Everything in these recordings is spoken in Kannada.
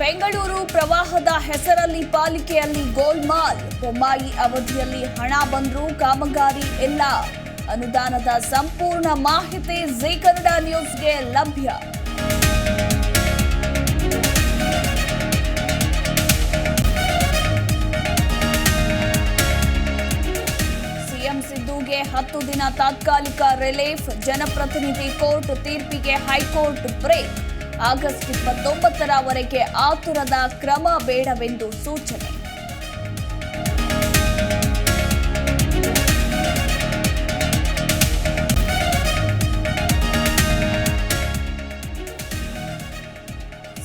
ಬೆಂಗಳೂರು ಪ್ರವಾಹದ ಹೆಸರಲ್ಲಿ ಪಾಲಿಕೆಯಲ್ಲಿ ಗೋಲ್ಮಾಲ್. ಬೊಮ್ಮಾಯಿ ಅವಧಿಯಲ್ಲಿ ಹಣ ಬಂದರೂ ಕಾಮಗಾರಿ ಇಲ್ಲ. ಅನುದಾನದ ಸಂಪೂರ್ಣ ಮಾಹಿತಿ ಜಿ ಕನ್ನಡ ನ್ಯೂಸ್ಗೆ ಲಭ್ಯ. ಸಿಎಂ ಸಿದ್ದುಗೆ ಹತ್ತು ದಿನ ತಾತ್ಕಾಲಿಕ ರಿಲೀಫ್, ಜನಪ್ರತಿನಿಧಿ ಕೋರ್ಟ್ ತೀರ್ಪಿಗೆ ಹೈಕೋರ್ಟ್ ಬ್ರೇಕ್. ಆಗಸ್ಟ್ ಇಪ್ಪತ್ತೊಂಬತ್ತರವರೆಗೆ ಆತುರದ ಕ್ರಮ ಬೇಡವೆಂದು ಸೂಚನೆ.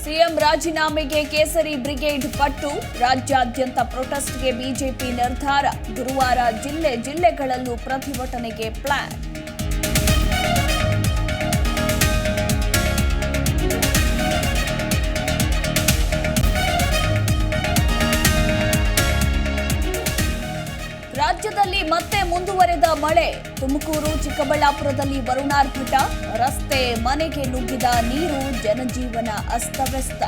ಸಿಎಂ ರಾಜೀನಾಮೆಗೆ ಕೇಸರಿ ಬ್ರಿಗೇಡ್ ಪಟ್ಟು, ರಾಜ್ಯಾದ್ಯಂತ ಪ್ರೊಟೆಸ್ಟ್ಗೆ ಬಿಜೆಪಿ ನಿರ್ಧಾರ. ಗುರುವಾರ ಜಿಲ್ಲೆ ಜಿಲ್ಲೆಗಳಲ್ಲೂ ಪ್ರತಿಭಟನೆಗೆ ಪ್ಲಾನ್. ಮುಂದುವರೆದ ಮಳೆ. ತುಮಕೂರು, ಚಿಕ್ಕಬಳ್ಳಾಪುರದಲ್ಲಿ ವರುಣಾರ್ಭಟ ರಸ್ತೆ ಮನೆಗೆ ನುಗ್ಗಿದ ನೀರು, ಜನಜೀವನ ಅಸ್ತವ್ಯಸ್ತ.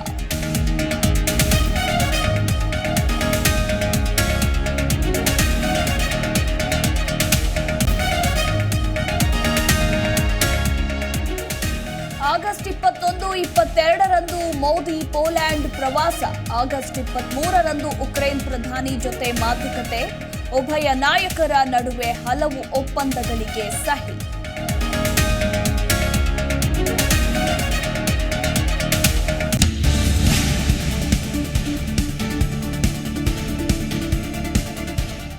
ಆಗಸ್ಟ್ ಇಪ್ಪತ್ತೊಂದು, ಇಪ್ಪತ್ತೆರಡರಂದು ಮೋದಿ ಪೋಲ್ಯಾಂಡ್ ಪ್ರವಾಸ. ಆಗಸ್ಟ್ ಇಪ್ಪತ್ಮೂರರಂದು ಉಕ್ರೇನ್ ಪ್ರಧಾನಿ ಜೊತೆ ಮಾತುಕತೆ. ಉಭಯ ನಾಯಕರ ನಡುವೆ ಹಲವು ಒಪ್ಪಂದಗಳಿಗೆ ಸಹಿ.